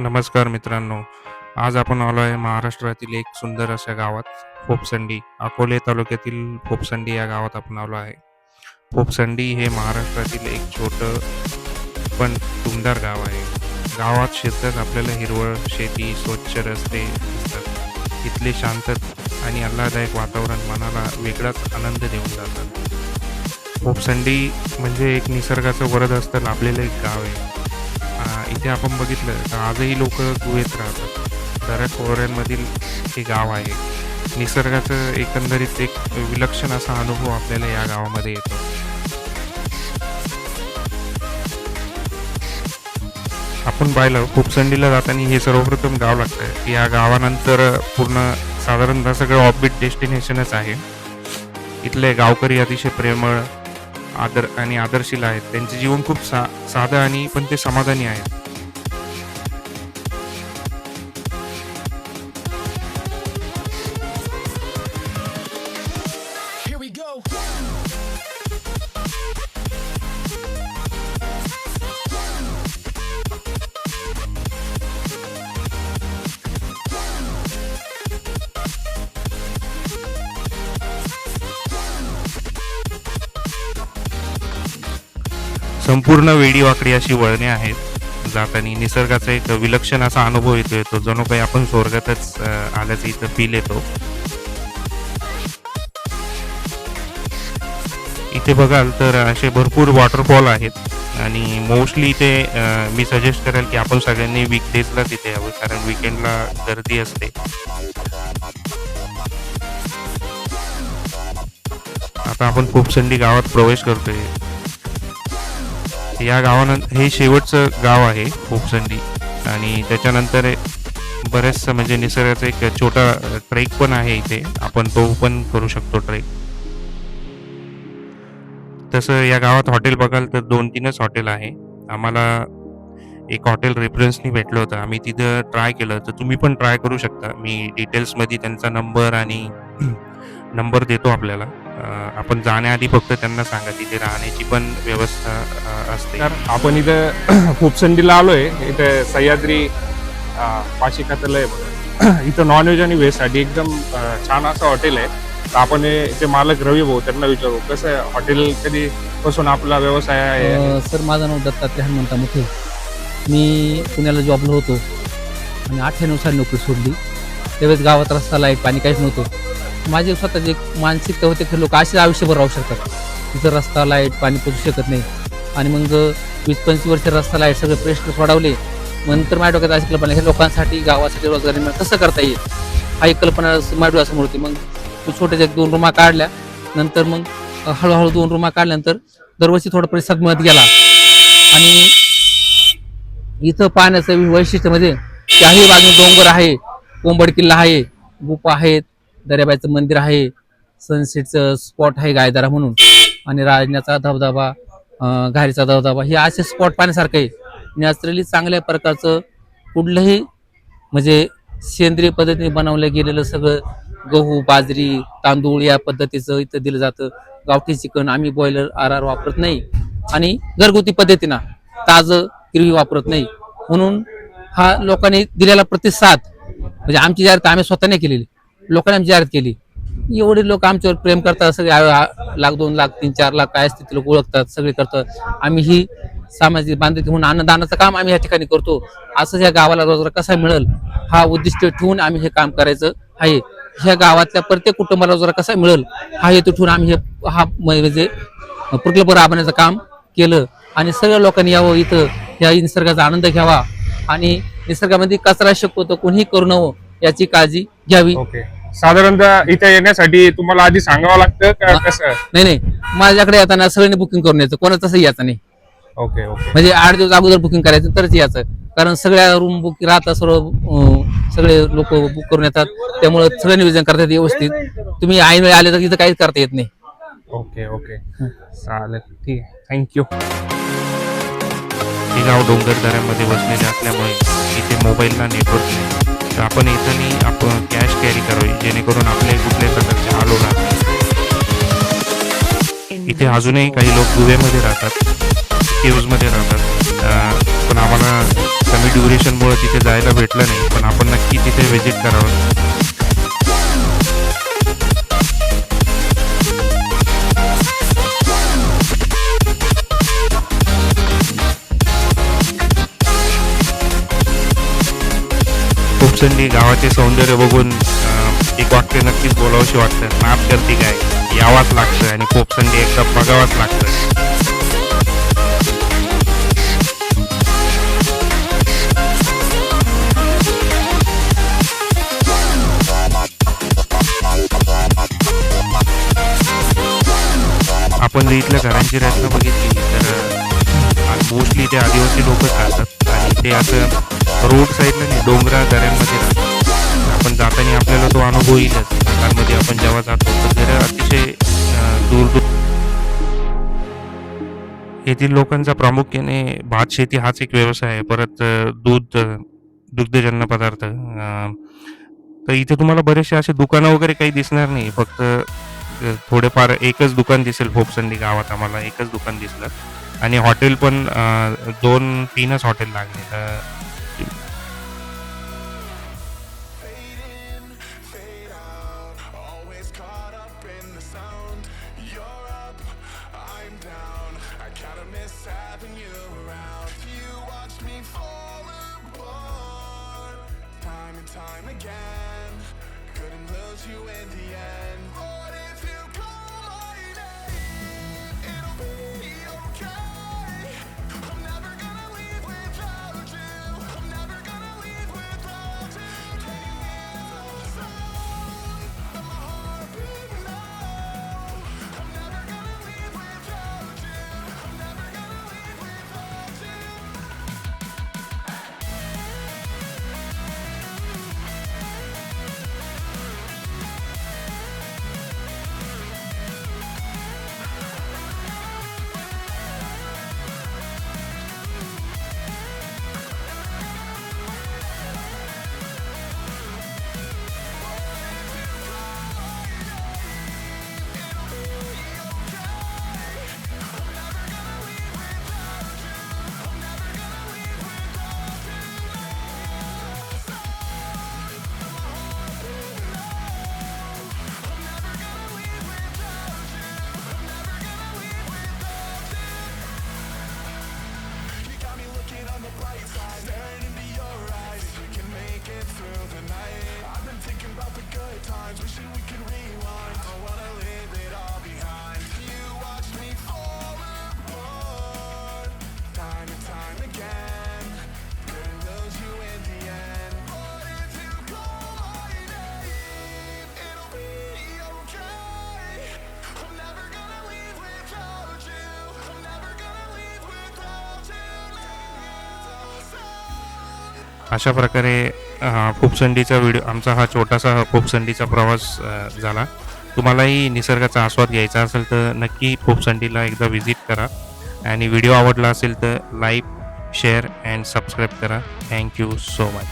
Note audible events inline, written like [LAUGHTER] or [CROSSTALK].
नमस्कार मित्रांनो. आज आपण आलो आहे महाराष्ट्रातील एक सुंदर अशा गावात फोपसंडी. अकोले तालुक्यातील फोपसंडी या गावात आपण आलो आहे. फोपसंडी हे महाराष्ट्रातील एक छोटं पण सुंदर गाव आहे. गावात शेतात आपल्याला हिरवळ शेती स्वच्छ रस्ते दिसतात. इथले शांत आणि आल्हादायक वातावरण मनाला वेगळाच आनंद देऊन जातात फोपसंडी म्हणजे एक निसर्गाचं वरदहस्त लाभलेलं एक गाव आहे. इथे आपण बघितलं तर आजही लोक गुहेत राहतात. दऱ्या खोऱ्यांमधील हे गाव आहे. निसर्गाचं एकंदरीत एक विलक्षण असा अनुभव आपल्याला या गावामध्ये येतो. आपण पाहिलं खूपसंडीला जाताना हे सर्वप्रथम गाव लागतं या गावानंतर पूर्ण साधारणतः सगळं ऑफबीट डेस्टिनेशनच आहे. इथले गावकरी अतिशय प्रेमळ आदर आणि आदर्शील आहेत. त्यांचे जीवन खूप सा साधं आणि पण ते समाधानी आहेत संपूर्ण वेडी वाकडी अशी वळणे आहेत. जाताना निसर्गाचा एक विलक्षण असा अनुभव येतो येतो जणू काही आपण स्वर्गातच आल्याचं इथं फील येतो. इथे बघाल तर असे भरपूर वॉटरफॉल आहेत. आणि मोस्टली इथे मी सजेस्ट करेल की आपण सगळ्यांनी वीकडेजला तिथे यावं. कारण विकेंडला गर्दी असते. आता आपण खूप खूपसंडी गावात प्रवेश करतोय. या गावानं हे शेवटचं गाव आहे खोपसंडी आणि त्याच्यानंतर बऱ्याचसं म्हणजे निसर्गाचा एक छोटा ट्रेक पण आहे इथे. आपण तो पण करू शकतो ट्रेक. तसं या गावात हॉटेल बघाल तर दोन तीनच हॉटेल आहे. आम्हाला एक हॉटेल रेफरन्सनी भेटलं होतं. आम्ही तिथं ट्राय केलं तर तुम्ही पण ट्राय करू शकता. मी डिटेल्समध्ये त्यांचा नंबर आणि [CLEARS THROAT] नंबर देतो आपल्याला. आपण जाण्याआधी फक्त त्यांना सांगा तिथे राहण्याची पण व्यवस्था असते. आपण इथं खूपसंडीला [CLEARS THROAT] आलोय. इथं सह्याद्री पाशी आहे बघा. [CLEARS THROAT] इथं नॉनव्हेज आणि व्हेजसाठी एकदम छान असं हॉटेल आहे. तर आपण इथे मालक रवी भाऊ त्यांना विचारू कसं आहे हॉटेल कधी पासून आपला व्यवसाय आहे? सर माझं नाव दत्तात्रय हनुमंता मुठे मी पुण्याला जॉबला होतो आणि अठ्ठ्याण्णव साली नोकरी सोडली. त्यावेळेस गावात रस्ता लाइट पाणी काहीच नव्हतं. माझे स्वतःची एक मानसिकता होते की लोक असेच आयुष्यभर राहू शकतात. तिथं रस्ता लाइट पाणी पोचू शकत नाही. आणि मग वीस पंचवीस वर्ष रस्ता लाइट सगळे प्रश्न सोडवले. नंतर माझ्या डोक्यात अशी कल्पना हे लोकांसाठी गावासाठी रोजगार निर्माण कसं करता येईल? हा एक कल्पना माझ्या डोळ्यासमोर होती. मग छोट्या एक दोन रुमा काढल्या. नंतर मग हळूहळू दोन रुमा काढल्यानंतर दरवर्षी थोडा प्रतिसाद मिळत गेला. आणि इथं पाहण्याचं वैशिष्ट्य म्हणजे त्याही बाजूने डोंगर आहे कोंबड किल्ला आहे गुफा आहेत दर्याबाईचं मंदिर आहे. सनसेटचं स्पॉट आहे गायदारा म्हणून. आणि राजण्याचा धबधबा घारीचा धबधबा हे असे स्पॉट पाहण्यासारखं आहे. नॅचरली चांगल्या प्रकारचं कुठलंही म्हणजे सेंद्रिय पद्धतीने बनवलं गेलेलं सगळं गहू बाजरी तांदूळ या पद्धतीचं इथं दिलं जातं. गावठी चिकन आम्ही बॉयलर आर आर वापरत नाही. आणि घरगुती पद्धतीनं ताजं हिरवी वापरत नाही. म्हणून हा लोकांनी दिलेला प्रतिसाद म्हणजे आमची जाहिरात आम्ही स्वतः नाही केलेली. लोकांनी आमची जाहिरात केली. एवढे लोक आमच्यावर प्रेम करतात सगळे लाख दोन लाख तीन चार लाख काय असते ते लोक ओळखतात सगळे करतात. आम्ही ही सामाजिक बांधिलकी म्हणून अन्नदानाचं काम आम्ही या ठिकाणी करतो. असं या गावाला रोजगार कसा मिळेल हा उद्दिष्ट ठेवून आम्ही हे काम करायचं आहे. ह्या गावातल्या प्रत्येक कुटुंबाला रोजगार कसा मिळेल हा हेतू ठेवून आम्ही हे हा म्हणजे प्रकल्प राबवण्याचं काम केलं. आणि सगळ्या लोकांनी यावं इथं या निसर्गाचा आनंद घ्यावा. आणि निसर्गामध्ये कचरा शक्यतो कोणीही करू नवं याची काळजी घ्यावी. ओके साधारणतः इथे येण्यासाठी तुम्हाला आधी सांगावं लागतं का. कसं? नाही नाही. माझ्याकडे येताना सगळ्यांनी बुकिंग करून यायचं कोणाचं तसं यायचं नाही. Okay okay. म्हणजे आठ दिवस अगोदर बुकिंग करायचं तरच यायचं. कारण सगळ्या रूम बुक राहतात सर्व अं, सगळे लोक बुक करून येतात. त्यामुळे सगळं नियोजन करतात व्यवस्थित. तुम्ही ऐन वेळी आले तर इथं काहीच करता येत नाही. Okay okay. चालेल ठीक आहे. थँक्यू हे गाव डोंगर दऱ्यामध्ये वसलेले असल्यामुळे इथे मोबाईलला नेटवर्क नाही. तर आपण इथंही आपण कॅरी करावी जेणेकरून आपले कुठल्याही प्रकारचे हाल होणार नाही. इथे अजूनही काही लोक गुहेमध्ये राहतात केव्जमध्ये राहतात. पण आम्हाला कमी ड्युरेशनमुळे तिथे जायला भेटलं नाही पण आपण नक्की तिथे व्हिजिट करावं. खूपसंडी गावाचे सौंदर्य बघून एक वाक्य नक्कीच बोलावशी वाटतं. माफ करते काय? यावाच लागतं आणि कोपसंडी एकदा बघावाच लागतं आपण जर इथल्या घरांची रचना बघितली तर मोस्टली ते आदिवासी लोकच राहतात. आणि ते असं रोड साईडला नाही डोंगरा दऱ्यांमध्ये राहतो. आपण जाताना आपल्याला तो अनुभव येईलच. घरांमध्ये आपण जेव्हा जातो तर घरं अतिशय दूर दूर येथील लोकांचा प्रामुख्याने भात शेती हाच एक व्यवसाय आहे. परत दूध दुग्धजन्य पदार्थ तर इथे तुम्हाला बरेचसे असे दुकानं वगैरे काही दिसणार नाही. फक्त थोडेफार एकच दुकान दिसेल फोपसंडी गावात आम्हाला एकच दुकान दिसलं. आणि हॉटेल पण दोन तीनच हॉटेल लागले. good times, wishing we could rewind. Don't wanna leave it all behind. You watched me fall apart, time and time again. Couldn't lose you in the end. What if you call my name? It'll be okay. I'm never gonna leave without you. I'm never gonna leave without you. अशा प्रकारे अ, खूपसंडीचा video आमचा हा छोटासा खूपसंडीचा प्रवास झाला. तुम्हालाही निसर्गाचा आस्वाद घ्यायचा असेल तर नक्की खूपसंडीला एकदा व्हिजिट करा. आणि व्हिडिओ आवडला असेल तर लाईक शेअर अँड सबस्क्राईब करा. Thank you so much.